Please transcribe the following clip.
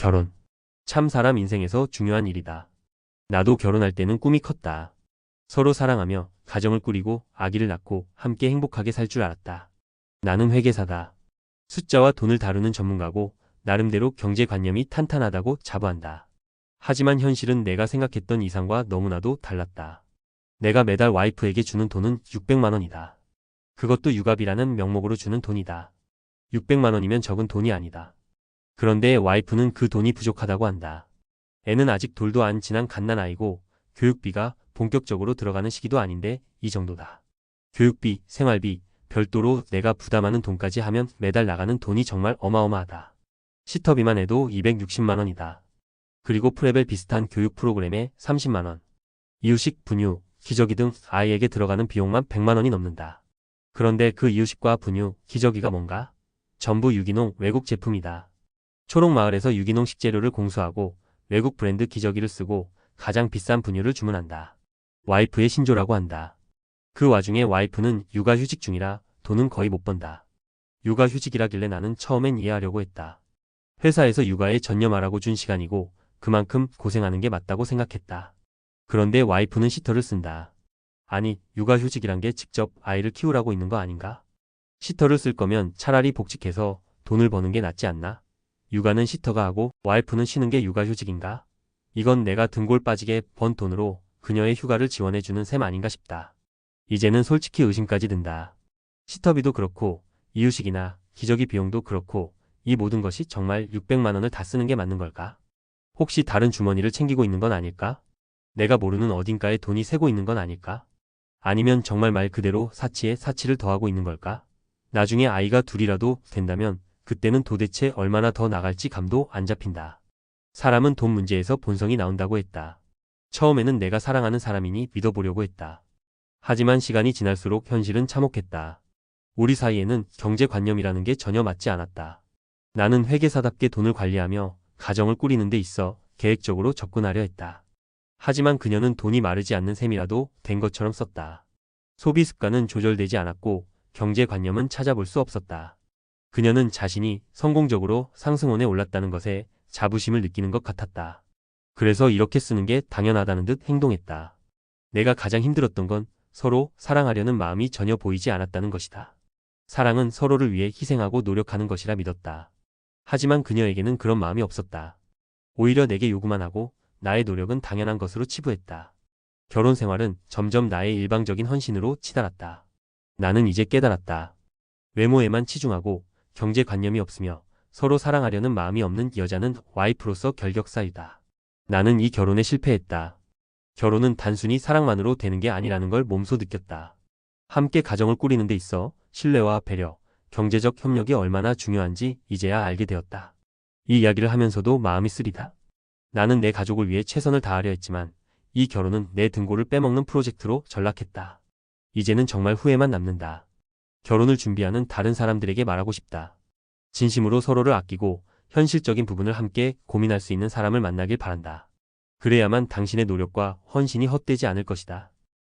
결혼. 참 사람 인생에서 중요한 일이다. 나도 결혼할 때는 꿈이 컸다. 서로 사랑하며 가정을 꾸리고 아기를 낳고 함께 행복하게 살 줄 알았다. 나는 회계사다. 숫자와 돈을 다루는 전문가고 나름대로 경제관념이 탄탄하다고 자부한다. 하지만 현실은 내가 생각했던 이상과 너무나도 달랐다. 내가 매달 와이프에게 주는 돈은 600만 원이다. 그것도 유갑이라는 명목으로 주는 돈이다. 600만 원이면 적은 돈이 아니다. 그런데 와이프는 그 돈이 부족하다고 한다. 애는 아직 돌도 안 지난 갓난아이고 교육비가 본격적으로 들어가는 시기도 아닌데 이 정도다. 교육비, 생활비, 별도로 내가 부담하는 돈까지 하면 매달 나가는 돈이 정말 어마어마하다. 시터비만 해도 260만 원이다. 그리고 프레벨 비슷한 교육 프로그램에 30만 원. 이유식, 분유, 기저귀 등 아이에게 들어가는 비용만 100만 원이 넘는다. 그런데 그 이유식과 분유, 기저귀가 뭔가? 전부 유기농 외국 제품이다. 초록마을에서 유기농 식재료를 공수하고 외국 브랜드 기저귀를 쓰고 가장 비싼 분유를 주문한다. 와이프의 신조라고 한다. 그 와중에 와이프는 육아휴직 중이라 돈은 거의 못 번다. 육아휴직이라길래 나는 처음엔 이해하려고 했다. 회사에서 육아에 전념하라고 준 시간이고 그만큼 고생하는 게 맞다고 생각했다. 그런데 와이프는 시터를 쓴다. 아니, 육아휴직이란 게 직접 아이를 키우라고 있는 거 아닌가? 시터를 쓸 거면 차라리 복직해서 돈을 버는 게 낫지 않나? 육아는 시터가 하고 와이프는 쉬는 게 육아휴직인가? 이건 내가 등골 빠지게 번 돈으로 그녀의 휴가를 지원해주는 셈 아닌가 싶다. 이제는 솔직히 의심까지 든다. 시터비도 그렇고 이유식이나 기저귀 비용도 그렇고 이 모든 것이 정말 600만 원을 다 쓰는 게 맞는 걸까? 혹시 다른 주머니를 챙기고 있는 건 아닐까? 내가 모르는 어딘가에 돈이 새고 있는 건 아닐까? 아니면 정말 말 그대로 사치에 사치를 더하고 있는 걸까? 나중에 아이가 둘이라도 된다면 그때는 도대체 얼마나 더 나갈지 감도 안 잡힌다. 사람은 돈 문제에서 본성이 나온다고 했다. 처음에는 내가 사랑하는 사람이니 믿어보려고 했다. 하지만 시간이 지날수록 현실은 참혹했다. 우리 사이에는 경제관념이라는 게 전혀 맞지 않았다. 나는 회계사답게 돈을 관리하며 가정을 꾸리는 데 있어 계획적으로 접근하려 했다. 하지만 그녀는 돈이 마르지 않는 셈이라도 된 것처럼 썼다. 소비 습관은 조절되지 않았고 경제관념은 찾아볼 수 없었다. 그녀는 자신이 성공적으로 상승원에 올랐다는 것에 자부심을 느끼는 것 같았다. 그래서 이렇게 쓰는 게 당연하다는 듯 행동했다. 내가 가장 힘들었던 건 서로 사랑하려는 마음이 전혀 보이지 않았다는 것이다. 사랑은 서로를 위해 희생하고 노력하는 것이라 믿었다. 하지만 그녀에게는 그런 마음이 없었다. 오히려 내게 요구만 하고 나의 노력은 당연한 것으로 치부했다. 결혼 생활은 점점 나의 일방적인 헌신으로 치달았다. 나는 이제 깨달았다. 외모에만 치중하고 경제관념이 없으며 서로 사랑하려는 마음이 없는 여자는 와이프로서 결격사유다. 나는 이 결혼에 실패했다. 결혼은 단순히 사랑만으로 되는 게 아니라는 걸 몸소 느꼈다. 함께 가정을 꾸리는 데 있어 신뢰와 배려, 경제적 협력이 얼마나 중요한지 이제야 알게 되었다. 이 이야기를 하면서도 마음이 쓰리다. 나는 내 가족을 위해 최선을 다하려 했지만 이 결혼은 내 등골을 빼먹는 프로젝트로 전락했다. 이제는 정말 후회만 남는다. 결혼을 준비하는 다른 사람들에게 말하고 싶다. 진심으로 서로를 아끼고 현실적인 부분을 함께 고민할 수 있는 사람을 만나길 바란다. 그래야만 당신의 노력과 헌신이 헛되지 않을 것이다.